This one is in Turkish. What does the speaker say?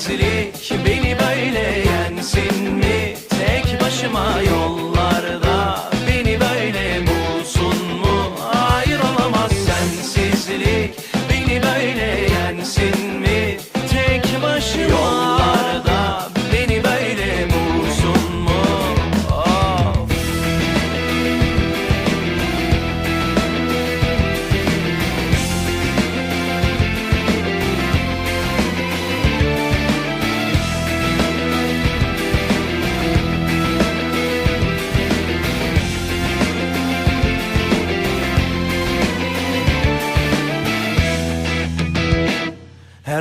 Sensizlik beni böyle